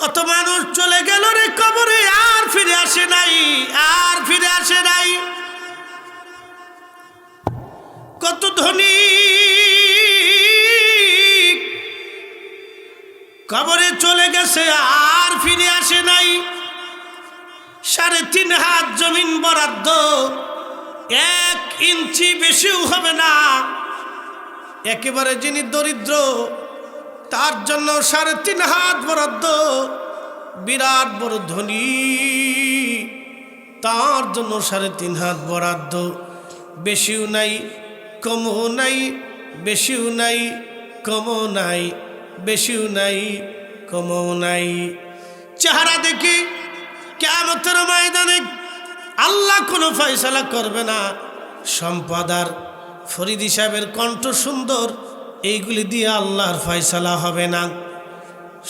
কত মানুষ চলে গেল রে কবরে, আর ফিরে আসে নাই, আর ফিরে আসে নাই। কত ধনী কবরে চলে গেছে, আর ফিরে আসে নাই। সাড়ে তিন হাত জমিন বরাদ্দ, এক ইঞ্চি বেশিও হবে না। একেবারে যিনি দরিদ্র তার জন্য সাড়ে তিন হাত বরাদ্দ। বিরাট বড় ধনী। তার জন্য সাড়ে তিন হাত বরাদ্দ। বেশিও নাই, কমও নাই, বেশিও নাই, কমও নাই, বেশিও নাই, কমও নাই। চেহারা দেখি কেমতের ময়দানে আল্লাহ কোনো ফয়সালা করবে না। সম্পাদার ফরিদি সাহেবের কণ্ঠ সুন্দর। এইগুলি দিয়ে আল্লাহর ফয়সালা হবে না।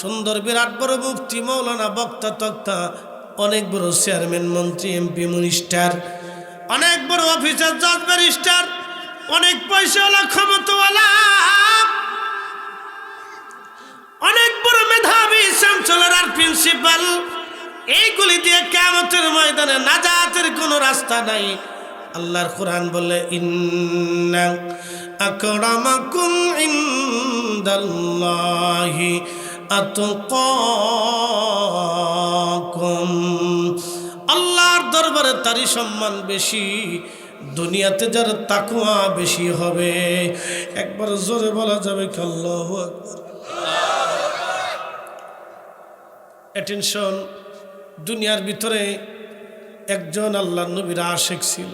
সুন্দর বিরাট বড় মুক্তি মৌলানা বক্তা তক্তা, অনেক বড় চেয়ারম্যান মন্ত্রী, এমপি, মিনিস্টার, অনেক বড় অফিসার, জাজ ব্যারিস্টার, অনেক পয়সাওয়ালা, ক্ষমতাওয়ালা, অনেক বড় মেধাবী শ্যামচলের আর প্রিন্সিপাল। এইগুলি দিয়ে কেমতের ময়দানে নাজাতের কোনো রাস্তা নাই। আল্লাহর কোরআন বলে ইন্না আকরামাকুম ইনদাল্লাহি আতকাকুম আল্লাহর দরবারে তারই সম্মান বেশি, দুনিয়াতে যার তাকুয়া বেশি হবে। একবার জোরে বলা যাবে আল্লাহু আকবার। অ্যাটেনশন দুনিয়ার ভিতরে একজন আল্লাহ নবীর আশেক ছিল।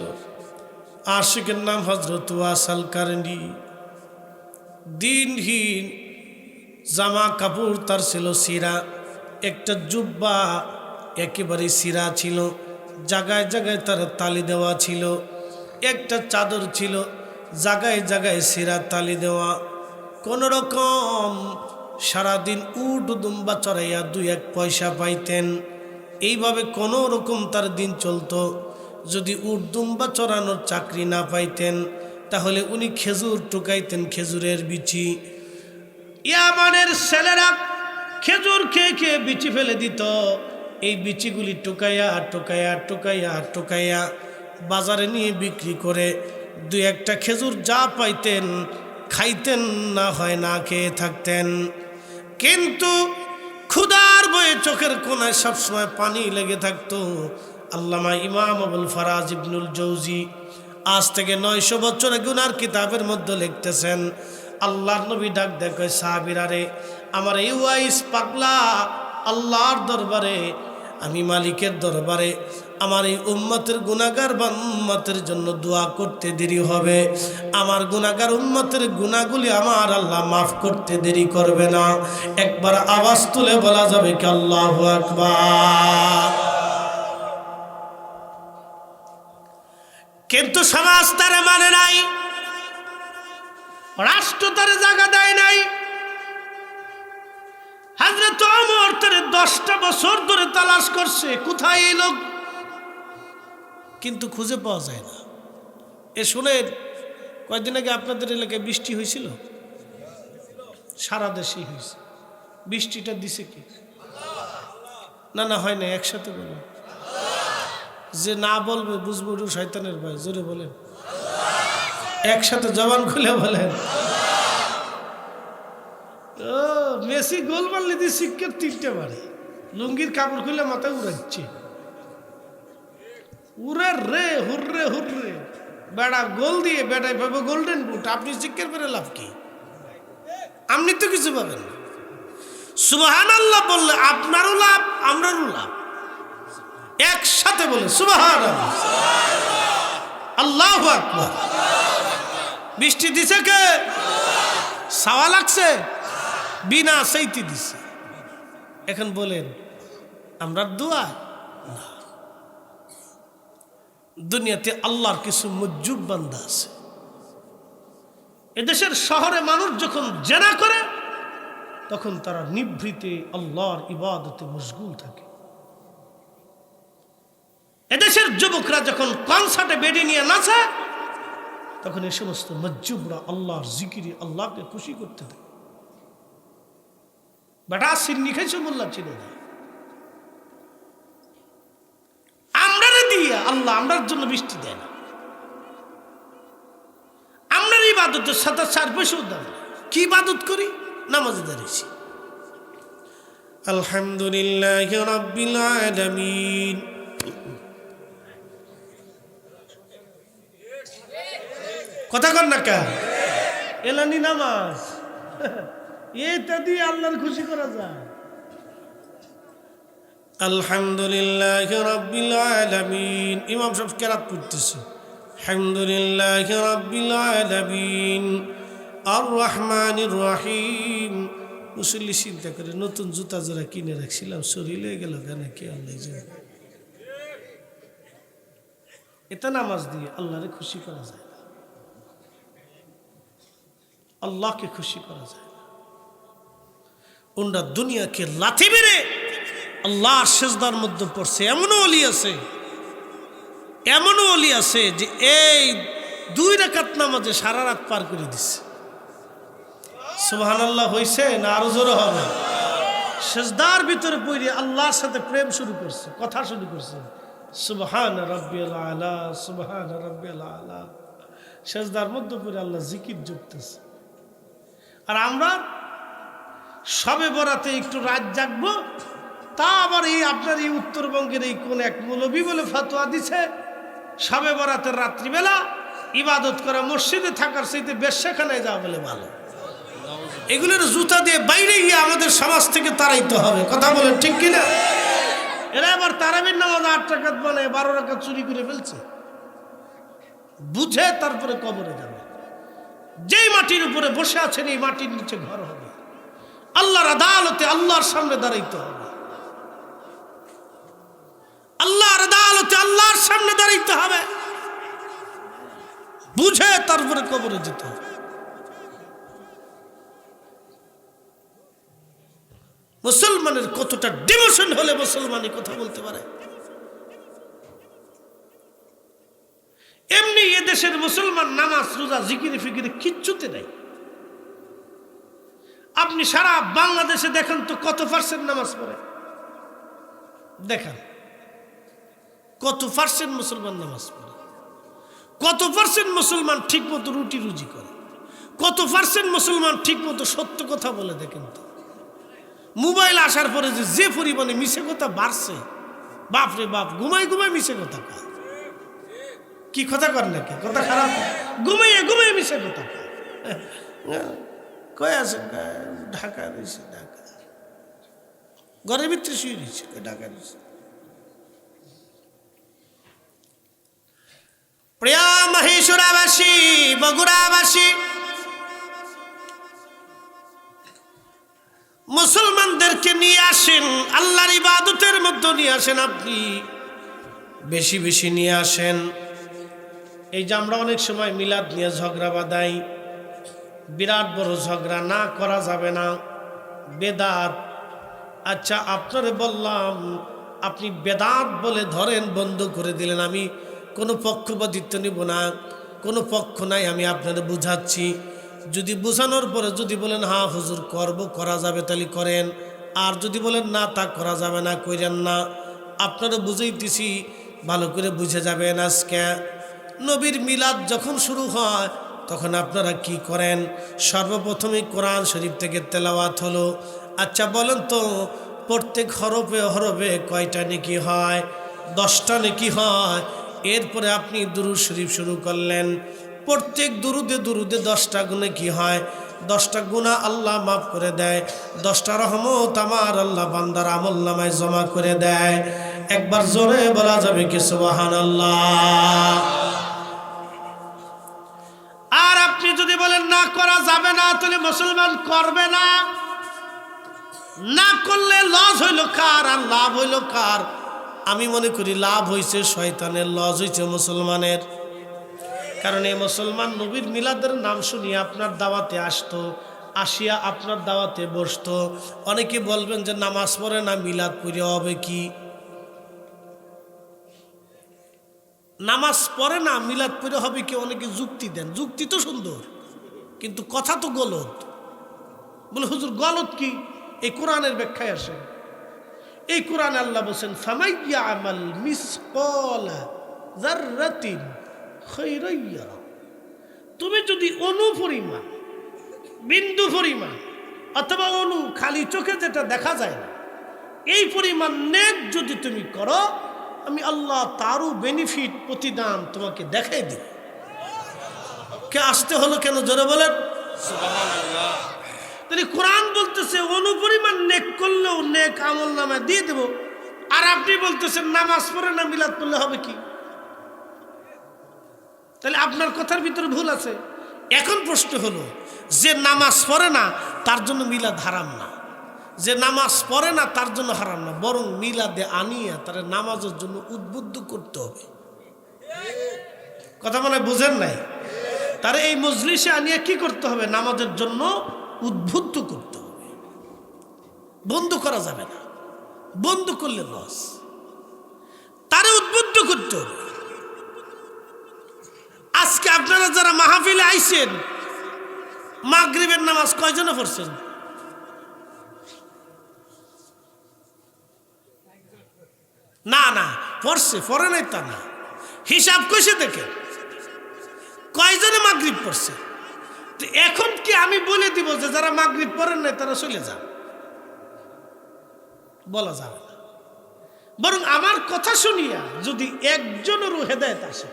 আশেকের নাম হজরত ওয়াসাল কারণী দিনহীন জামা কাপড় তার ছিল সিরা একটা জুব্বা একেবারে সিরা ছিল। জায়গায় জায়গায় তার তালি দেওয়া ছিল। একটা চাদর ছিল। জায়গায় জায়গায় সিরা তালি দেওয়া। কোন রকম সারাদিন উট দুম্বা চড়াইয়া দুই এক পয়সা পাইতেন। এইভাবে কোনো রকম তার দিন চলতো। যদি উট দুম্বা চড়ানোর চাকরি না পাইতেন, তাহলে উনি খেজুর টুকাইতেন খেজুরের বিচি। ইয়ামানের ছেলেরা খেজুর খেয়ে খেয়ে বিচি ফেলে দিত। এই বিচিগুলি টোকাইয়া টোকাইয়া টোকাইয়া টোকাইয়া বাজারে নিয়ে বিক্রি করে দুই একটা খেজুর যা পাইতেন, খাইতেন না হয় না খেয়ে থাকতেন। কিন্তু ক্ষুদার বয়ে চোখের কোনায় সবসময় পানি লেগে থাকতো। আল্লামা ইমাম আবুল ফারাজ ইবনুল জৌজি আজ থেকে নয়শো বছরে গুনার কিতাবের মধ্যে লিখতেছেন, আল্লাহর নবী ডাক দেখে সাহাবিরারে আমার এই ওয়াইস পাগলা, আল্লাহর দরবারে, আমি মালিকের দরবারে, আমার এই উম্মতের গুণাগার বা উম্মতের জন্য দোয়া করতে দেরি হবে, আমার গুণাগার উম্মতের গুণাগুলি আমার আল্লাহ মাফ করতে দেরি করবে না। একবার আওয়াজ তুলে বলা যাবে কি আল্লাহ আকবার। কিন্তু সমাজ তারা মানে নাই, রাষ্ট্র তারা জায়গা দেয় নাই। হাজরত অমর তারে দশটা বছর ধরে তালাশ করছে, কোথায় এই লোক? কিন্তু খুঁজে পাওয়া যায় না। এ শুনেন, কয়েকদিন আগে আপনাদের এলাকায় বৃষ্টি হয়েছিল? সারা দেশেই হয়েছে। বৃষ্টিটা দিছে কি? না না, হয় না একসাথে বলুন। যে না বলবে বুঝব ওটা শয়তানের ভয়, জোরে বলেন। একসাথে জবান খুলে বলেন। ও, মেসি গোল মারলে দিয়ে শিক্ষার তিনটে মারে। লুঙ্গির কাপড় খুলে মাথায় উড়াচ্ছে। উড়ে রে, হুররে হুররে। বেড়া গোল দিয়ে বেড়ায় পাবে গোল্ডেন বুট। আপনি শিক্ষার পরে লাভ কি? আপনি তো কিছু পাবেন না। সুবাহান আল্লাহ বললে আপনারও লাভ, আমরারও লাভ। একসাথে বলে সুবাহান আল্লাহ বৃষ্টি দিছে কে? সাওয়া লাগছে? বিনা সেইতি দিছে। এখন বলেন, আমরা দোয়া? না। দুনিয়াতে আল্লাহর কিছু মজ্জুব বান্দা আছে। এদেশের শহরে মানুষ যখন জেনা করে, তখন তারা নিভৃতে আল্লাহর ইবাদতে মশগুল থাকে। এদেশের যুবকরা যখন কনসার্টে বেডে নিয়ে নাচে, তখন এ সমস্ত মজ্জুবরা আল্লাহর জিকিরি আল্লাহকে খুশি করতে দেয়। বেটা, সিন্নি খাইছো মোল্লা? চিনে না। আমরা দিয়ে আল্লাহ আমরার জন্য বৃষ্টি দেয় না। আমরার ইবাদতের সাথে চার পয়সাও দাম কি ইবাদত করি? নামাজে দাঁড়িয়েছি। আলহামদুলিল্লাহ রবিল কথা কর না কা। এলানি নামাজ। এটা দিয়ে আল্লাহর খুশি করা যায়। আলহামদুলিল্লাহ রব্বিল আলামিন। ইমাম সাহেব কেরাত পড়তেছে। আলহামদুলিল্লাহ রব্বিল আলামিন। আর রহমানির রহিম। মুসল্লি চিন্তা করে নতুন জুতা জোড়া কিনে রাখছিলাম শরীরে গেল কেন কে আল্লাহ জানে। এটা নামাজ দিয়ে আল্লাহরে খুশি করা যায় না আল্লাহকে খুশি করা যায় না। ওনরা দুনিয়াকে লাথি মেরে আল্লাহর সেজদার মধ্যে পড়ছে। এমনও অলি আছে, এমনও অলি আছে যে এই দুই রেখাত নামাজে সারা রাত পার করে দিচ্ছে সুবহান আল্লাহ হয়েছে না আরও জোরে হবে? সেজদার ভিতরে পড়ে আল্লাহর সাথে প্রেম শুরু করছে, কথা শুরু করছে। সুবহান রব্বিল আলা, সুবহান রব্বিল আলা। সেজদার মধ্যে পড়ে আল্লাহ জিকির জুটতেছে আর আমরা সবে বরাতে একটু রাত জাগবো, তা আবার এই আপনার এই উত্তরবঙ্গের এই কোন এক মৌলবী বলে ফতোয়া দিছে, সবে বরাতের রাত্রিবেলা ইবাদত করা মসজিদে থাকার সেইতে বেশ্যাখানায় যাওয়া বলে ভালো। এগুলোর জুতা দিয়ে বাইরে গিয়ে আমাদের সমাজ থেকে তাড়াইতে হবে, কথা বলে ঠিক কিনা? এরা আবার তারাবির নামাজ আট টাকা মানে বারো টাকা চুরি করে ফেলছে। বুঝে তারপরে কবরে যাবে। যেই মাটির উপরে বসে আছেন, এই মাটির নিচে ঘর হবে। আল্লাহর আদালতে আল্লাহর সামনে দাঁড়াইতে হবে। আল্লাহর আদালতে আল্লাহর সামনে দাঁড়াইতে হবে। বুঝে তারপরে কবরে যেতে হবে। মুসলমানের কতটা ডিমোশন হলে মুসলমানই কথা বলতে পারে? এমনি এদেশের মুসলমান নামাজ, রোজা, জিকিরি, ফিকিরি কিচ্ছুতে নাই। আপনি সারা বাংলাদেশে দেখেন তো কত পার্সেন্ট নামাজ পড়ে? দেখান। কত পার্সেন্ট মুসলমান নামাজ পড়ে? কত পার্সেন্ট মুসলমান ঠিক মতো রুটি রুজি করে? কত পার্সেন্ট মুসলমান ঠিক মতো সত্য কথা বলে দেখেন তো? মোবাইল আসার পরে যে যে পরিমাণে মিশে কথা বাড়ছে, বাপরে বাপ ঘুমাই ঘুমাই মিশে কথা কয়। কি কথা কর নাকি? কথা খারাপ? ঘুমাইয়ে ঘুমাইয়ে মিশে কথা কয় আছে? ঢাকা রয়েছে, ঢাকা। ঘরের ভিতরে শুয়ে রয়েছে ঢাকা রয়েছে। প্রিয় মহীশুরাবাসী, বগুড়াবাসী, মুসলমানদেরকে নিয়ে আসেন, আল্লাহর ইবাদতের মধ্যে নিয়ে আসেন আপনি। বেশি বেশি নিয়ে আসেন। এই যে আমরা অনেক সময় মিলাদ নিয়ে ঝগড়া বাঁধাই, বিরাট বড় ঝগড়া না করা যাবে না, বেদাত। আচ্ছা আপনারে বললাম, আপনি বেদাত বলে ধরেন বন্ধ করে দিলেন, আমি কোনো পক্ষপাতিত্ব নিব না, কোনো পক্ষ নাই, আমি আপনাদের বুঝাচ্ছি। যদি বোঝানোর পরে যদি বলেন, হা, হুজুর, করব, করা যাবে, তাহলে করেন। আর যদি বলেন, না, তা করা যাবে না করেন না। আপনারা বুঝাইতেছি, ভালো করে বুঝে যাবেন আজকে। নবীর মিলাদ যখন শুরু হয়, তখন আপনারা কি করেন? সর্বপ্রথমে কোরআন শরীফ থেকে তেলাওয়াত হলো। আচ্ছা বলেন তো, প্রত্যেক হরফে হরফে কয়টা নেকি হয়? দশটা নেকি হয়। এরপরে আপনি দুরুদ শরীফ শুরু করলেন। প্রত্যেক দুরুদে দুরুদে দশটা গুণে কি হয়। দশটা গুণা আল্লাহ মাফ করে দেয়। দশটা রহমত আমার আল্লাহ বান্দার আমল নামায় জমা করে দেয়। একবার জোরে বলা যাবে কি সুবাহান আল্লাহ করা যাবে না তাহলে মুসলমান করবে না। না করলে লস হইল কার আর লাভ হইল কার? আমি মনে করি লাভ হয়েছে শয়তানের লস হয়েছে মুসলমানের। কারণ এই মুসলমান নবীর মিলাদের নাম শুনিয়ে আপনার দাওয়াতে আসতো, আসিয়া আপনার দাওয়াতে বসতো। অনেকে বলবেন যে নামাজ পড়ে না, মিলাদ পড়ে হবে কি? নামাজ পড়ে না, মিলাদ পড়ে হবে কি? অনেকে যুক্তি দেন। যুক্তি তো সুন্দর। কিন্তু কথা তো গলত। বলে, হুজুর, গলত কি? এই কোরআনের ব্যাখ্যায় আসে। এই কোরআন আল্লাহ বলছেন আমাল তুমি যদি অনু পরিমাণ, বিন্দু পরিমাণ, অথবা অনু খালি চোখে যেটা দেখা যায় না, এই পরিমাণ নেক যদি তুমি করো, আমি আল্লাহ তারও বেনিফিট প্রতিদান তোমাকে দেখাই দিব। কে আসতে হলো কেন? জোরে বলেন। তাহলে কোরআন বলতেছে অনুপরিমাণ নেক করলেও নেক আমল নামে দিয়ে দেব। আর আপনি বলতেছেন নামাজ পড়ে না মিলাদ পড়লে হবে কি? তাহলে আপনার কথার ভিতরে ভুল আছে। এখন প্রশ্ন হলো যে নামাজ পড়ে না তার জন্য মিলাদ হারাম না। যে নামাজ পড়ে না তার জন্য হারাম না। বরং মিলাদে আনিয়ে তার নামাজের জন্য উদ্বুদ্ধ করতে হবে। কথা মানে বুঝেন নাই? তার এই মজলিসে আনিয়ে কি করতে হবে? নামাজের জন্য উদ্বুদ্ধ করতে হবে। বন্ধ করা যাবে না। বন্ধ করলে লস তারে উদ্বুদ্ধ করতে হবে। আজকে আপনারা যারা মাহফিলে আইছেন, মাগরিবের নামাজ কয়জনে পড়ছেন? না না, পড়ছে, পড়ে নাই তা না। হিসাব কইছে দেখে কয়জনে মাগরিব পড়ছে? তো এখন কি আমি বলে দিব যে যারা মাগরিব পড়েন নাই, তারা চলে যান? বলা যাবে না। বরং আমার কথা শুনিয়া যদি একজনেরও হেদায়ত আসে,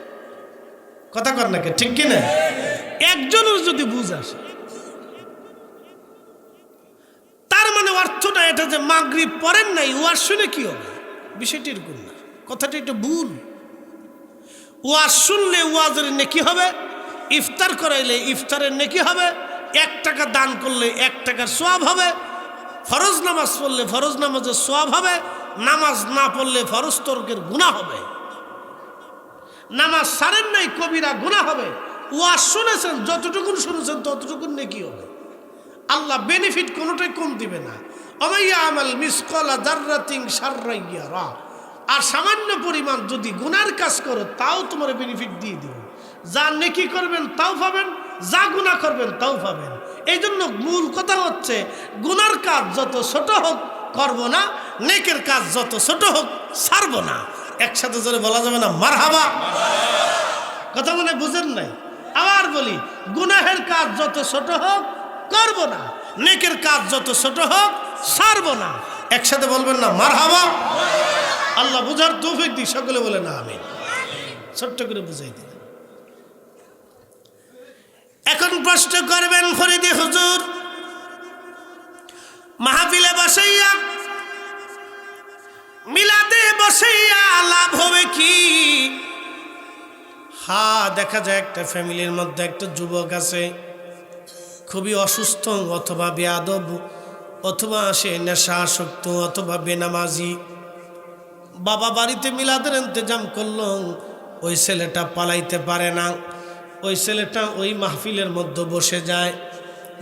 কথা কর নাকি ঠিক কিনা একজনের যদি বুঝ আসে, তার মানে অর্থটা এটা যে মাগরিব পড়েন নাই, ওয়াজ শুনে কি হবে? বিষয়টির এরকম না। কথাটা একটু ভুল। ওয়াজ শুনলে ওয়াজের নেকি হবে? ইফতার করাইলে ইফতারের নেকি হবে, এক টাকা দান করলে এক টাকার সোয়াব হবে, ফরজ নামাজ পড়লে ফরজ নামাজের সোয়াব হবে, নামাজ না পড়লে ফরজ তর্কের গুণা হবে। নামাজ সারেন নাই, কবিরা গুণা হবে। ওয়াজ শুনেছেন, যতটুকুন শুনেছেন, ততটুকুন নেকি হবে। আল্লাহ বেনিফিট কোনোটাই কম দিবে না। অমাইয়া আমাল মিসকলা জার্রাতিং সার্রাইয়া রা আর সামান্য পরিমাণ যদি গুনার কাজ করো, তাও তোমার বেনিফিট দিয়ে দিব। যা নেকি করবেন তাও পাবেন, যা গুণা করবেন তাও পাবেন। এই জন্য মূল কথা হচ্ছে, গুনার কাজ যত ছোট হোক করব না, নেকের কাজ যত ছোট হোক ছাড়বো না। একসাথে জোরে বলা যাবে না মার মারহাবা। কথা মনে বুঝেন নাই? আবার বলি, গুনাহের কাজ যত ছোট হোক করব না, নেকের কাজ যত ছোট হোক ছাড়ব না। একসাথে বলবেন না মার মারহাবা। আল্লাহ বুঝার তৌফিক দি সকলে বলে না আমি ছোট্ট করে বুঝাই দিলাম এখন প্রশ্ন করবেন, ফরিদি হুজুর, মাহফিলে বসাইয়া, মিলাদে বসাইয়া লাভ হবে কি? হা, দেখা যায় একটা ফ্যামিলির মধ্যে একটা যুবক আছে, খুবই অসুস্থ অথবা বেয়াদব, অথবা সে নেশা নেশাসক্ত অথবা বেনামাজি। বাবা বাড়িতে মিলাদের ইন্তজাম করল ওই ছেলেটা পালাইতে পারে না। ওই ছেলেটা ওই মাহফিলের মধ্যে বসে যায়,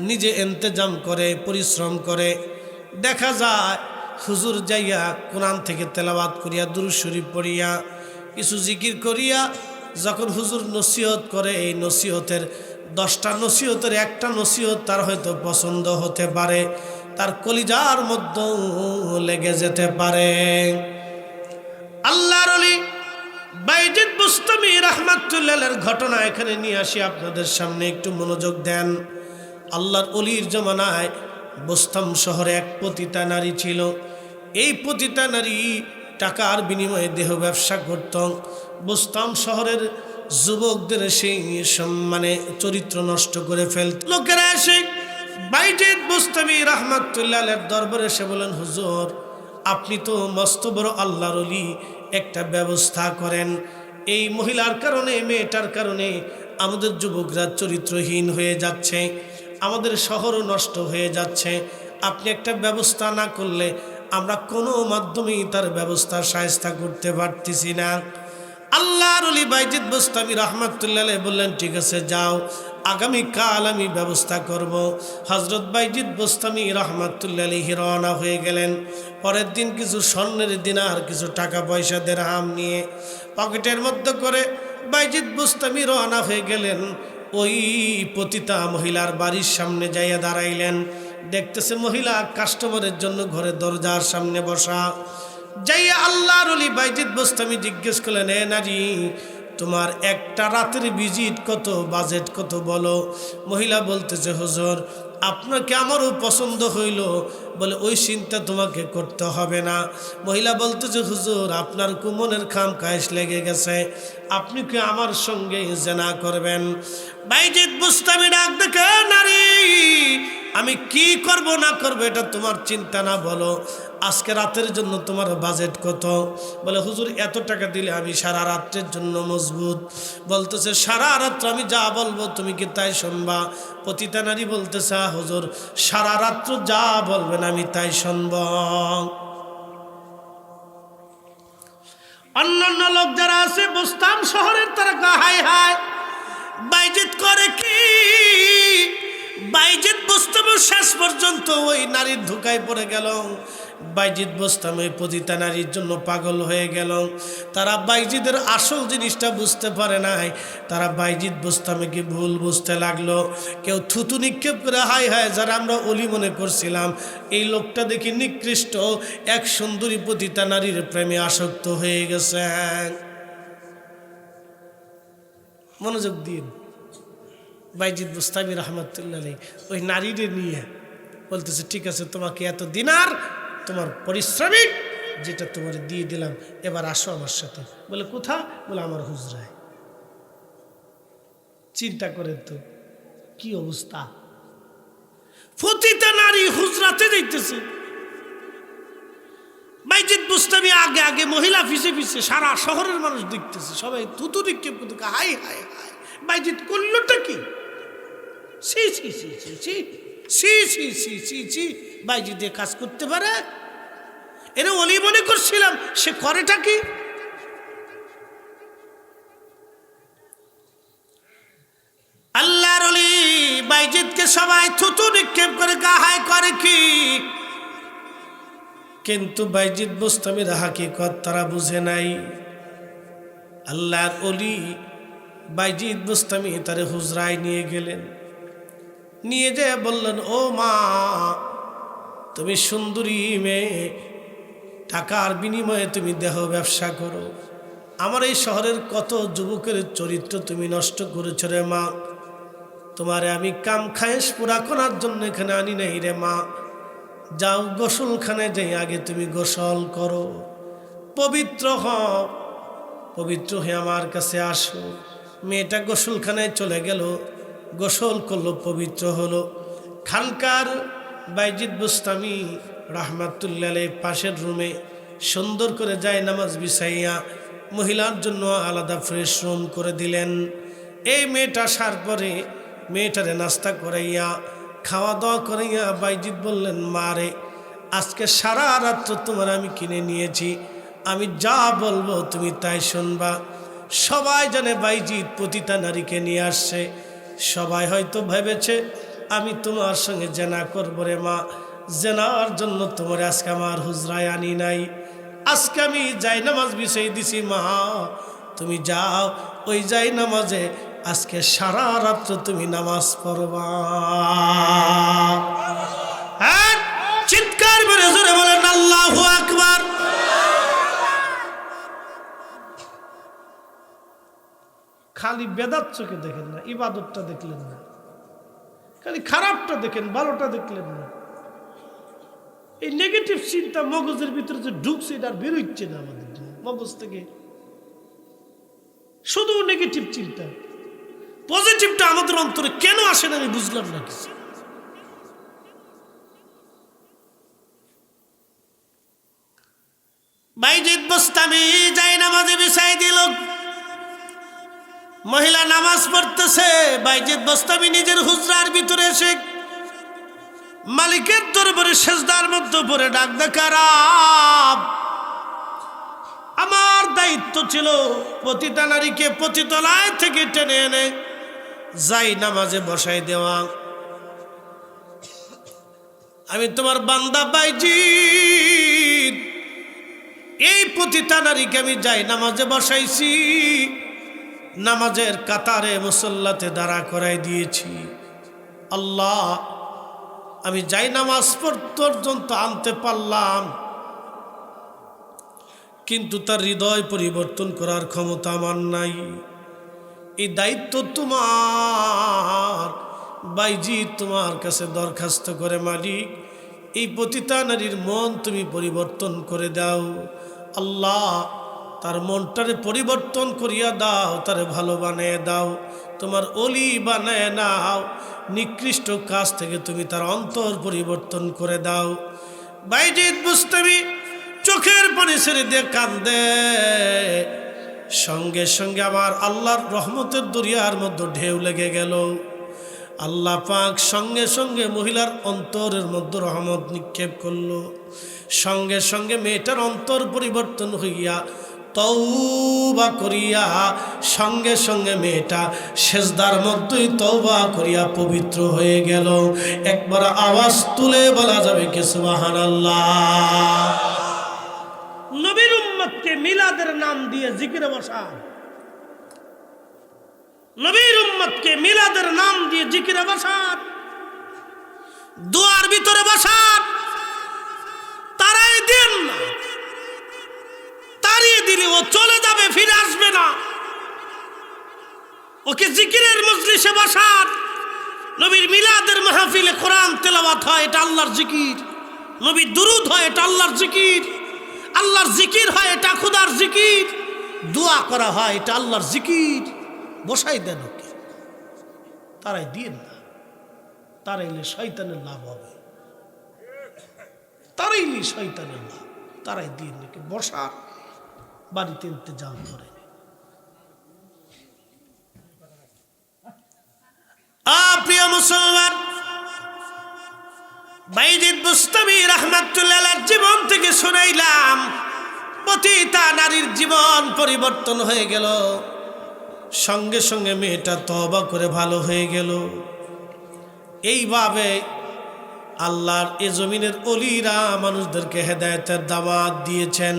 নিজে ইন্তজাম করে, পরিশ্রম করে। দেখা যায়, হুজুর যাইয়া কোরআন থেকে তেলাবাদ করিয়া দুরু শরীফ পড়িয়া, কিছু জিকির করিয়া, যখন হুজুর নসিহত করে, এই নসিহতের দশটা নসিহতের একটা নসিহত তার হয়তো পছন্দ হতে পারে। তার কলিজার মধ্যেও লেগে যেতে পারে। আল্লাহর বাইজিদ বুস্তমি রহমাতুল্লাহের ঘটনা এখানে নিয়ে আসি আপনাদের সামনে, একটু মনোযোগ দেন। আল্লাহর অলির জমানায় বোস্তাম শহরে এক পতিতা নারী ছিল। এই পতিতা নারী টাকার বিনিময়ে দেহ ব্যবসা করত। বোস্তাম শহরের যুবকদের সেই সম্মানে চরিত্র নষ্ট করে ফেলত। লোকেরা এসে বাইজিদ বুস্তামি রহমাতুল্লাহের দরবারে এসে বলেন, হুজুর, আপনি তো মস্ত বড় আল্লাহর অলি একটা ব্যবস্থা করেন। এই মহিলার কারণে, মেয়েটার কারণে আমাদের যুবকরা চরিত্রহীন হয়ে যাচ্ছে, আমাদের শহরও নষ্ট হয়ে যাচ্ছে। আপনি একটা ব্যবস্থা না করলে আমরা কোনো মাধ্যমেই তার ব্যবস্থা সায়স্তা করতে পারতেছি না। আল্লাহর অলি বাইজিদ বস্তামি রহমাতুল্লাহ বললেন, ঠিক আছে, যাও। আগামীকাল আমি ব্যবস্থা করব। হজরত বাইজিদ বোস্তামি রহমাতুল্লাহ রওনা হয়ে গেলেন। পরের দিন কিছু স্বর্ণের দিনার, কিছু টাকা পয়সা দেড় হাম নিয়ে পকেটের মধ্যে করে বাইজিদ বোস্তামি রওনা হয়ে গেলেন। ওই পতিতা মহিলার বাড়ির সামনে যাইয়া দাঁড়াইলেন। দেখতেছে মহিলা কাস্টমারের জন্য ঘরে দরজার সামনে বসা। যাইয়া আল্লাহর অলি বাইজিৎ বস্তামি জিজ্ঞেস করলেন, এ নারী তোমার একটা রাতের ভিজিট কত বাজেট কত বলো। মহিলা বলতেছে, হুজুর, আপনাকে আমারও পছন্দ হইল। বলে, ওই চিন্তা তোমাকে করতে হবে না। মহিলা বলতেছে, হুজুর, আপনার কুমনের খাম কায়েস লেগে গেছে। আপনি কি আমার সঙ্গে জেনা করবেন? বাইজিৎ বুস্তামি ডাক দেখে নারী। আমি কি করব না করব, এটা তোমার চিন্তা না বলো। আজকে রাতের জন্য তোমার বাজেট কত? বলে, হুজুর, এত টাকা দিলে আমি সারা রাত্রের জন্য মজবুত। বলতেছে, সারা রাত্র আমি যা বলব তুমি কি তাই শুনবা? পতিতা নারী বলতেছে হুজুর, সারা রাত্র যা বলবেন আমি তাই শুনব। অন্যান্য লোক যারা আছে, বুঝতাম শহরের তারা হাই হাই বাইজিত করে কি? বাইজিৎ বুস্তাম শেষ পর্যন্ত ওই নারীর ধোকায় পড়ে গেল। বাইজিৎ বুস্তাম ওই পতিতা নারীর জন্য পাগল হয়ে গেল। তারা বাইজিদের আসল জিনিসটা বুঝতে পারে নাই। তারা বাইজিৎ কি ভুল বুঝতে লাগল। কেউ থুতু নিক্ষেপ করে হাই হায়, যারা আমরা অলি মনে করছিলাম, এই লোকটা দেখি নিকৃষ্ট। এক সুন্দরী পতিতা নারীর প্রেমে আসক্ত হয়ে গেছে। মনোযোগ দিন। বাইজিদ বুস্তামি রহমতুল্লাহ ওই নারীরে নিয়ে বলতেছে, ঠিক আছে, তোমাকে এত দিনার তোমার পরিশ্রমিক যেটা তোমার দিয়ে দিলাম, এবার আসো আমার সাথে। বলে, কোথা? বলে, আমার হুজরায়। চিন্তা করেন তো, কি অবস্থা? ফতিতা নারী হুজরাতে দেখতেছে বাইজিদ বুস্তামি আগে আগে মহিলা ফিসে ফিসে সারা শহরের মানুষ দেখতেছে, সবাই তুতু নিক্ষেপ হাই হাই হাই বাইজিদ করলোটা কি সি সি সি সি সি সি সি সি সি সি বাইজি দিয়ে কাজ করতে পারে এরা অলি মনে করছিলাম সে করেটা কি আল্লাহর অলি বাইজিদকে সবাই থুতু নিক্ষেপ করে গাহায় করে কি কিন্তু বাইজিদ বুস্তামির হাকিকত তারা বুঝে নাই আল্লাহর অলি বাইজিদ বুস্তামি তারে হুজরায় নিয়ে গেলেন। নিয়ে যেয়ে বললেন, ও মা, তুমি সুন্দরী মেয়ে, টাকার বিনিময়ে তুমি দেহ ব্যবসা করো। আমার এই শহরের কত যুবকের চরিত্র তুমি নষ্ট করেছ রে মা। তোমারে আমি কাম খায়েস পুরা করার জন্য এখানে আনি নাই রে মা। যাও গোসলখানে যাই আগে তুমি গোসল করো। পবিত্র হও পবিত্র হয়ে আমার কাছে আসো। মেয়েটা গোসলখানায় চলে গেল, গোসল করল, পবিত্র হলো। খানকার বাইজিদ বুস্তামি রাহমাতুল্লাহ পাশের রুমে সুন্দর করে যায় নামাজ বিছাইয়া মহিলার জন্য আলাদা ফ্রেশ রুম করে দিলেন। এই মেয়েটা আসার পরে মেয়েটারে নাস্তা করাইয়া খাওয়া দাওয়া করাইয়া বাইজিৎ বললেন মারে আজকে সারা রাত্র তোমার আমি কিনে নিয়েছি। আমি যা বলব তুমি তাই শুনবা। সবাই জানে বাইজিৎ পতিতা নারীকে নিয়ে আসছে। সবাই হয়তো ভেবেছে, আমি তোমার সঙ্গে জেনা করব রে মা। জেনার জন্য তোমার আজকে আমার হুজরায় আনি নাই। আজকে আমি যাই নামাজ বিষয় দিছি মা। তুমি যাও, ওই যাই নামাজে আজকে সারা রাত্র তুমি নামাজ পড়বা। হ্যাঁ? চিৎকার করে জোরে বলেন, আল্লাহ আকবার। খালি বেদাত চোখে দেখেন না, ইবাদতটা দেখলেন না। খালি খারাপটা দেখেন, ভালোটা দেখলেন না। এই নেগেটিভ চিন্তা মগজের ভিতরে যে ঢুকছে, এটা আর বেরোচ্ছে না আমাদের মগজ থেকে। শুধু নেগেটিভ চিন্তা। পজিটিভটা আমাদের অন্তরে কেন আসে না আমি বুঝলাম না কিছু। বাইজিৎ বস্তামি যাই নামাজে বিছাই দিল। মহিলা নামাজ পড়তেছে বাইজিৎ বস্তামি নিজের হুজরার ভিতরে এসে মালিকের দরবারে সেজদার মধ্যে পরে ডাক দেখারাম আমার দায়িত্ব ছিল পতিতা নারীকে পতিতলায় থেকে টেনে এনে যাই নামাজে বসাই দেওয়া। আমি তোমার বান্দা বাইজি এই পতিতা নারীকে আমি যাই নামাজে বসাইছি। নামাজের কাতারে মুসল্লাতে দাঁড়া করাই দিয়েছি। আল্লাহ, আমি যাই নামাজ পর্যন্ত আনতে পারলাম, কিন্তু তার হৃদয় পরিবর্তন করার ক্ষমতা আমার নাই। এই দায়িত্ব তোমার, বাইজি তোমার কাছে দরখাস্ত করে মালিক, এই পতিতা নারীর মন তুমি পরিবর্তন করে দাও। আল্লাহ তার মনটারে পরিবর্তন করিয়া দাও, তারে ভালো বানিয়ে দাও, তোমার অলি বানায় নাও, নিকৃষ্ট কাজ থেকে তুমি তার অন্তর পরিবর্তন করে দাও। বাইজিৎ বুঝতেবি চোখের পানি ছেড়ে দিয়ে কান্দে সঙ্গে সঙ্গে আমার আল্লাহর রহমতের দরিয়ার মধ্যে ঢেউ লেগে গেল। আল্লাহ পাক সঙ্গে সঙ্গে মহিলার অন্তরের মধ্যে রহমত নিক্ষেপ করল। সঙ্গে সঙ্গে মেয়েটার অন্তর পরিবর্তন হইয়া তৌবা করিয়া সঙ্গে সঙ্গে মেয়েটা সেজদার মধ্যেই তৌবা করিয়া পবিত্র হয়ে গেল। একবার আওয়াজ তুলে বলা যাবে কে সুবাহান নবীর উম্মতকে মিলাদের নাম দিয়ে জিকিরে বসা নবীর উম্মতকে মিলাদের নাম দিয়ে জিকিরে বসার দুয়ার ভিতরে বসার তারাই দেন না। দিলে ও চলে যাবে, ফিরে আসবে না। ওকে জিকিরের মজলিসে বসার নবীর মিলাদের মাহফিলে কোরআন তেলাওয়াত হয়, এটা আল্লাহর জিকির। নবীর দুরুদ হয়, এটা আল্লাহর জিকির। আল্লাহর জিকির হয়, এটা খুদার জিকির। দোয়া করা হয়, এটা আল্লাহর জিকির। বসাই দেন ওকে। তারাই দিন না। তারাইলে শয়তানের লাভ হবে। তারাইলে শয়তানের লাভ। তারাই দিন নাকি বসা বাড়িতে ইন্তজাম করে। প্রিয় মুসলমান বাইজিদ বুস্তামি রহমাতুল্লাহ জীবন থেকে শুনাইলাম, পতিতা নারীর জীবন পরিবর্তন হয়ে গেল। সঙ্গে সঙ্গে মেয়েটা তবা করে ভালো হয়ে গেল। এইভাবে আল্লাহর এ জমিনের অলিরা মানুষদেরকে হেদায়তের দাওয়াত দিয়েছেন।